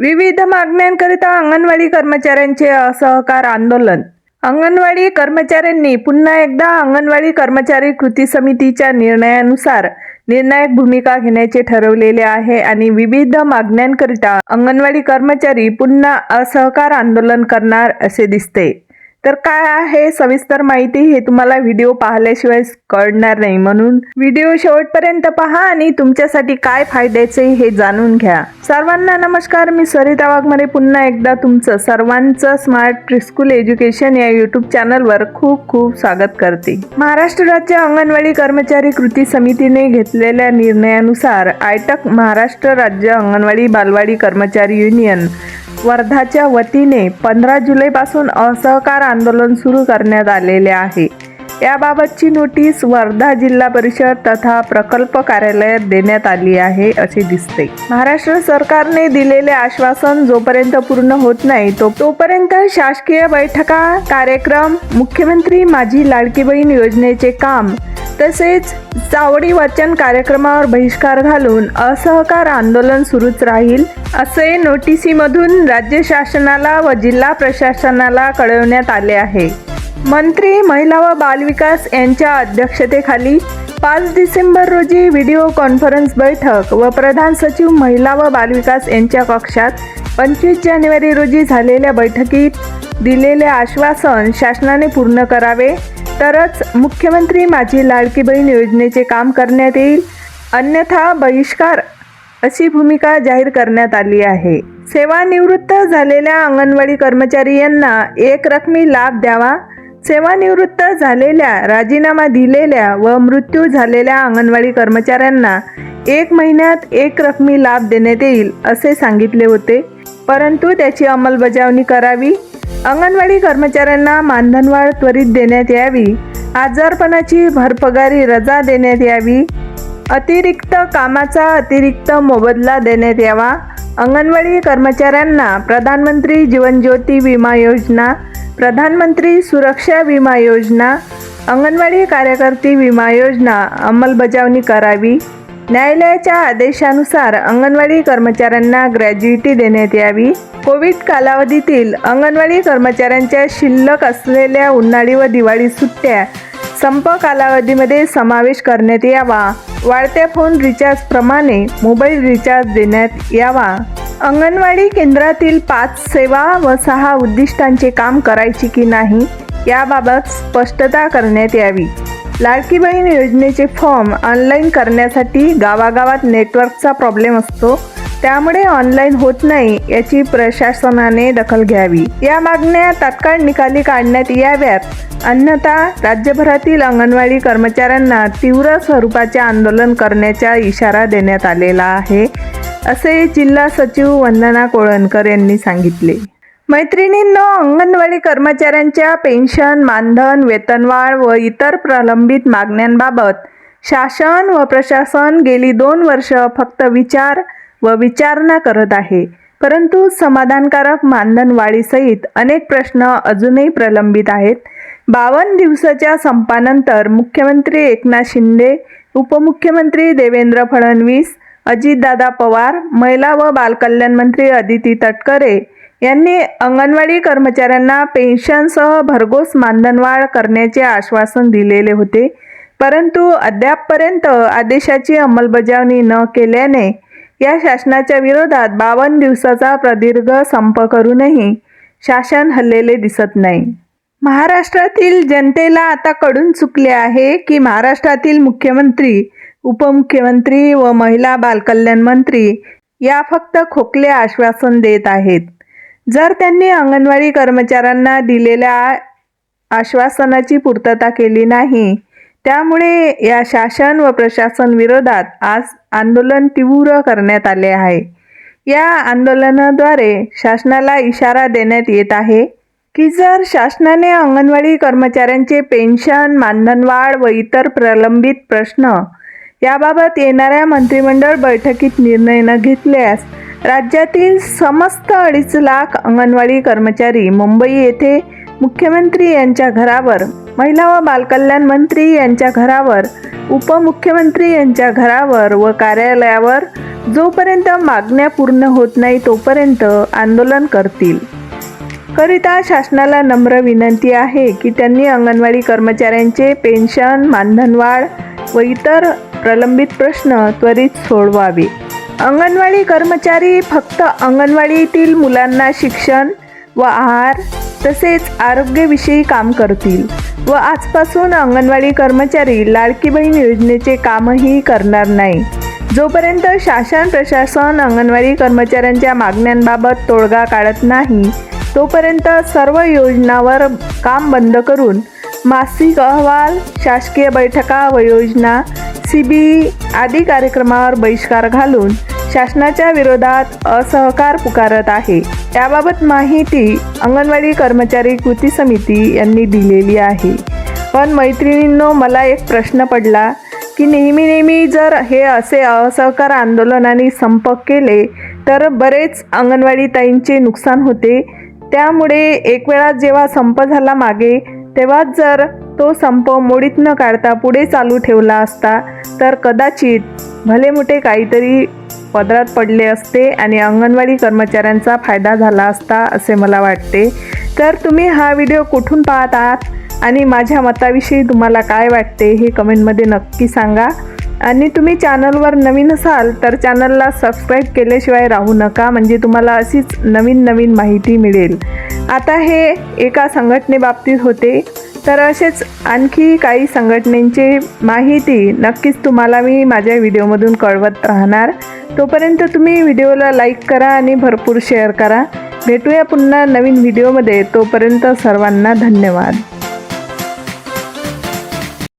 विविध मागण्यांकरिता अंगणवाडी कर्मचाऱ्यांचे असहकार आंदोलन. अंगणवाडी कर्मचाऱ्यांनी पुन्हा एकदा अंगणवाडी कर्मचारी कृती समितीच्या निर्णयानुसार निर्णायक भूमिका घेण्याचे ठरवलेले आहे आणि विविध मागण्यांकरिता अंगणवाडी कर्मचारी पुन्हा असहकार आंदोलन करणार असे दिसते. तर काय आहे सविस्तर माहिती हे तुम्हाला व्हिडिओ पाहिल्याशिवाय कळणार नाही. म्हणून व्हिडिओ शेवटपर्यंत पहा आणि तुमच्यासाठी काय फायद्याचे हे जाणून घ्या. सर्वांना नमस्कार मी सरिता वाघमारे. पुन्हा एकदा तुमचं सर्वांचं स्मार्ट प्रिस्कूल एज्युकेशन या युट्यूब चॅनलवर खूप खूप स्वागत करते. महाराष्ट्र राज्य अंगणवाडी कर्मचारी कृती समितीने घेतलेल्या निर्णयानुसार आयटक महाराष्ट्र राज्य अंगणवाडी बालवाडी कर्मचारी युनियन वर्धाच्या वतीने पंधरा जुलैपासून असहकार आंदोलन सुरू करण्यात आलेले आहे. याबाबतची नोटीस वर्धा जिल्हा परिषद तथा प्रकल्प कार्यालयात देण्यात आली आहे असे दिसते. महाराष्ट्र सरकारने दिलेले आश्वासन जोपर्यंत पूर्ण होत नाही तो तोपर्यंत शासकीय बैठका कार्यक्रम मुख्यमंत्री माझी लाडकी बहीण योजनेचे काम तसेच चावडी वाचन कार्यक्रमावर बहिष्कार घालून असहकार आंदोलन सुरूच राहील असे नोटिसीमधून राज्य शासनाला व जिल्हा प्रशासनाला कळवण्यात आले आहे. मंत्री महिला व बालविकास यांच्या अध्यक्षतेखाली पाच डिसेंबर रोजी व्हिडिओ कॉन्फरन्स बैठक व प्रधान सचिव महिला व बालविकास यांच्या कक्षात पंचवीस जानेवारी रोजी झालेल्या बैठकीत दिलेले आश्वासन शासनाने पूर्ण करावे तरच मुख्यमंत्री माझी लाडकी बहीण योजनेचे काम करण्यात येईल. अन्यथा बहिष्कार अशी भूमिका जाहीर करण्यात आली आहे. सेवानिवृत्त झालेल्या अंगणवाडी कर्मचारी यांना एक रकमी लाभ द्यावा. सेवानिवृत्त झालेल्या राजीनामा दिलेल्या व मृत्यू झालेल्या अंगणवाडी कर्मचाऱ्यांना एक महिन्यात एक रकमी लाभ देण्यात येईल असे सांगितले होते. परंतु त्याची अंमलबजावणी करावी. अंगणवाडी कर्मचाऱ्यांना मानधनवाढ त्वरित देण्यात यावी. आजारपणाची भरपगारी रजा देण्यात यावी. अतिरिक्त कामाचा अतिरिक्त मोबदला देण्यात यावा. अंगणवाडी कर्मचाऱ्यांना प्रधानमंत्री जीवन ज्योती विमा योजना प्रधानमंत्री सुरक्षा विमा योजना अंगणवाडी कार्यकर्ती विमा योजना अंमलबजावणी करावी. न्यायालयाच्या आदेशानुसार अंगणवाडी कर्मचाऱ्यांना ग्रॅज्युइटी देण्यात यावी. कोविड कालावधीतील अंगणवाडी कर्मचाऱ्यांच्या शिल्लक असलेल्या उन्हाळी व दिवाळी सुट्ट्या संप कालावधीमध्ये समावेश करण्यात यावा. वाढत्या फोन रिचार्जप्रमाणे मोबाईल रिचार्ज देण्यात यावा. अंगणवाडी केंद्रातील पाच सेवा व सहा उद्दिष्टांचे काम करायची की नाही याबाबत स्पष्टता करण्यात यावी. लाडकी बहीण योजनेचे फॉर्म ऑनलाईन करण्यासाठी गावागावात नेटवर्कचा प्रॉब्लेम असतो. त्यामुळे ऑनलाईन होत नाही याची प्रशासनाने दखल घ्यावी. या मागण्या तात्काळ निकाली काढण्यात याव्यात. अन्यथा राज्यभरातील अंगणवाडी कर्मचाऱ्यांना तीव्र स्वरूपाचे आंदोलन करण्याचा इशारा देण्यात आलेला आहे असे जिल्हा सचिव वंदना कोळणकर यांनी सांगितले. मैत्रिणींनो अंगणवाडी कर्मचाऱ्यांच्या पेन्शन मानधन वेतनवाढ व इतर प्रलंबित मागण्यांबाबत शासन व प्रशासन गेली दोन वर्ष फक्त विचार व विचारणा करत आहे. परंतु समाधानकारक मानधन वाढीसहित अनेक प्रश्न अजूनही प्रलंबित आहेत. बावन्न दिवसाच्या संपानंतर मुख्यमंत्री एकनाथ शिंदे उपमुख्यमंत्री देवेंद्र फडणवीस अजितदादा पवार महिला व बालकल्याण मंत्री अदिती तटकरे यांनी अंगणवाडी कर्मचाऱ्यांना पेन्शनसह भरघोस मानधनवाढ करण्याचे आश्वासन दिलेले होते. परंतु अद्यापपर्यंत आदेशाची अंमलबजावणी न केल्याने या शासनाच्या विरोधात बावन्न दिवसाचा प्रदीर्घ संप करूनही शासन हल्लेले दिसत नाही. महाराष्ट्रातील जनतेला आता कळून चुकले आहे की महाराष्ट्रातील मुख्यमंत्री उपमुख्यमंत्री व महिला बालकल्याण मंत्री या फक्त खोकले आश्वासन देत आहेत. जर त्यांनी अंगणवाडी कर्मचाऱ्यांना दिलेल्या आश्वासनाची पूर्तता केली नाही त्यामुळे या शासन व प्रशासन विरोधात आज आंदोलन तीव्र करण्यात आले आहे. या आंदोलनाद्वारे शासनाला इशारा देण्यात येत आहे की जर शासनाने अंगणवाडी कर्मचाऱ्यांचे पेन्शन मानधनवाढ व इतर प्रलंबित प्रश्न याबाबत येणाऱ्या मंत्रिमंडळ बैठकीत निर्णय न घेतल्यास राज्यातील समस्त अडीच लाख अंगणवाडी कर्मचारी मुंबई येथे मुख्यमंत्री यांच्या घरावर महिला व बालकल्याण मंत्री यांच्या घरावर उपमुख्यमंत्री यांच्या घरावर व कार्यालयावर जोपर्यंत मागण्या पूर्ण होत नाही तोपर्यंत आंदोलन करतील. करिता शासनाला नम्र विनंती आहे की त्यांनी अंगणवाडी कर्मचाऱ्यांचे पेन्शन मानधनवाढ व इतर प्रलंबित प्रश्न त्वरित सोडवावे. अंगणवाडी कर्मचारी फक्त अंगणवाडीतील मुलांना शिक्षण व आहार तसेच आरोग्याविषयी काम करतील व आजपासून अंगणवाडी कर्मचारी लाडकी बहीण योजनेचे कामही करणार नाही. जोपर्यंत शासन प्रशासन अंगणवाडी कर्मचाऱ्यांच्या मागण्यांबाबत तोडगा काढत नाही तोपर्यंत सर्व योजनावर काम बंद करून मासिक अहवाल शासकीय बैठका व योजना सी बी आदी कार्यक्रमावर बहिष्कार घालून शासनाच्या विरोधात असहकार पुकारत आहे. त्याबाबत माहिती अंगणवाडी कर्मचारी कृती समिती यांनी दिलेली आहे. पण मैत्रिणींनो मला एक प्रश्न पडला की नेहमी नेहमी जर हे असे असहकार आंदोलनाने संप केले तर बरेच अंगणवाडी ताईंचे नुकसान होते. त्यामुळे एक वेळा जेव्हा संप झाला मागे तेव्हाच जर तो संप मोडीत न काढता पुढे चालू ठेवला असता तर कदाचित भले मोठे काहीतरी पदरात पडले असते आणि अंगणवाडी कर्मचाऱ्यांचा फायदा झाला असता असे मला वाटते. तर तुम्ही हा व्हिडिओ कुठून पाहत आहात? आणि माझ्या मताविषयी तुम्हाला काय वाटते हे कमेंटमध्ये नक्की सांगा. आणि तुम्ही चॅनलवर नवीन असाल तर चॅनलला सबस्क्राईब केल्याशिवाय राहू नका म्हणजे तुम्हाला अशीच नवीन नवीन माहिती मिळेल. आता हे एका संघटनेबाबतीत होते. तर असेच आणखी काही संघटनेची माहिती नक्कीच तुम्हाला मी माझ्या व्हिडिओमधून कळवत राहणार. तोपर्यंत तुम्ही व्हिडिओला लाईक करा आणि भरपूर शेअर करा. भेटूया पुन्हा नवीन व्हिडिओमध्ये. तोपर्यंत सर्वांना धन्यवाद.